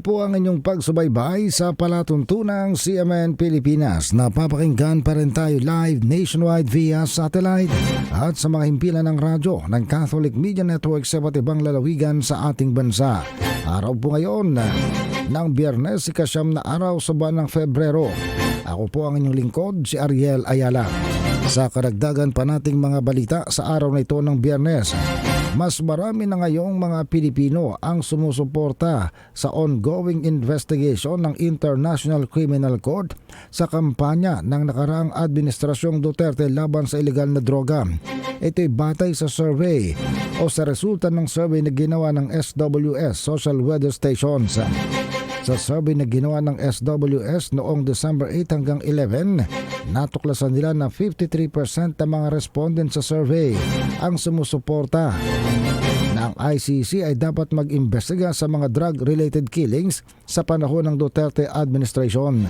po ang inyong pagsubaybay sa palatuntunang CMN Pilipinas. Napapakinggan pa rin tayo live nationwide via satellite at sa mga himpilan ng radyo ng Catholic Media Network sa iba't ibang lalawigan sa ating bansa. Araw po ngayon ng biyernes, ikasyam na araw sa buwan ng Febrero. Ako po ang inyong lingkod, si Ariel Ayala. Sa karagdagan pa nating mga balita sa araw na ito ng biyernes, mas marami na ngayong mga Pilipino ang sumusuporta sa ongoing investigation ng International Criminal Court sa kampanya ng nakaraang Administrasyong Duterte laban sa ilegal na droga. Ito'y batay sa survey o sa resulta ng survey na ginawa ng SWS Social Weather Stations. Sa survey na ginawa ng SWS noong December 8 hanggang 11, natuklasan nila na 53% ng mga respondents sa survey ang sumusuporta ang ICC ay dapat mag-imbestiga sa mga drug-related killings sa panahon ng Duterte administration.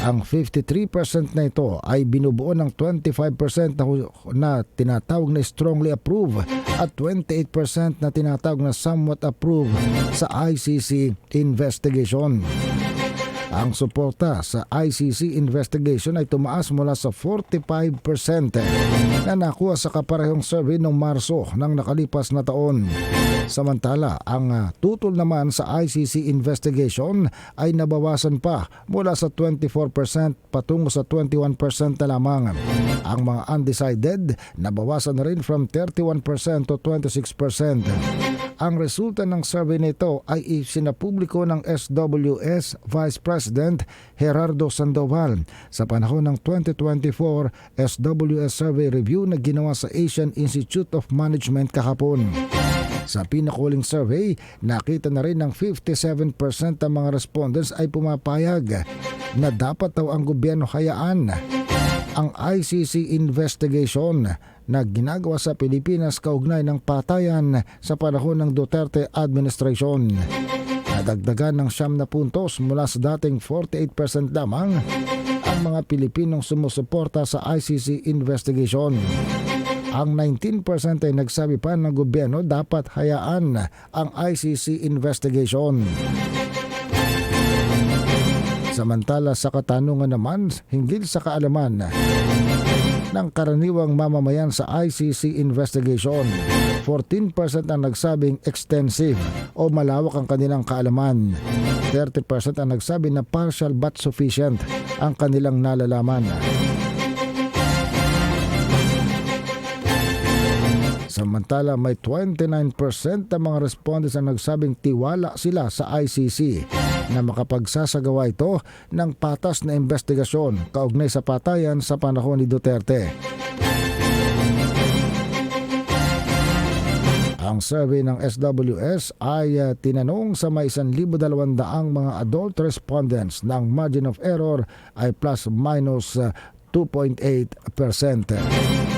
Ang 53% na ito ay binubuo ng 25% na, na tinatawag na strongly approve at 28% na tinatawag na somewhat approve sa ICC investigation. Ang suporta sa ICC investigation ay tumaas mula sa 45% na nakuha sa kaparehong survey noong Marso ng nakalipas na taon. Samantala, ang uh, tutol naman sa ICC investigation ay nabawasan pa mula sa 24% patungo sa 21% na lamang. Ang mga undecided nabawasan na rin from 31% to 26%. Ang resulta ng survey nito ay isinapubliko ng SWS Vice President Gerardo Sandoval sa panahon ng 2024 SWS Survey Review na ginawa sa Asian Institute of Management kahapon. Sa pinakuling survey, nakita na rin ng 57% ng mga respondents ay pumapayag na dapat daw ang gobyerno hayaan ang ICC investigation na ginagawa sa Pilipinas kaugnay ng patayan sa panahon ng Duterte administration. Nadagdagan ng siyam na puntos mula sa dating 48% lamang ang mga Pilipinong sumusuporta sa ICC investigation. Ang 19% ay nagsabi pa ng gobyerno dapat hayaan ang ICC investigation. Samantala sa katanungan naman hinggil sa kaalaman ng karaniwang mamamayan sa ICC investigation. 14% ang nagsabing extensive o malawak ang kanilang kaalaman. 30% ang nagsabi na partial but sufficient ang kanilang nalalaman. Samantala may 29% ng mga respondents ang nagsabing tiwala sila sa ICC na makapagsasagawa ito ng patas na investigasyon kaugnay sa patayan sa panahon ni Duterte. Ang survey ng SWS ay uh, tinanong sa may 1,200 mga adult respondents ng margin of error ay plus minus uh, 2.8%.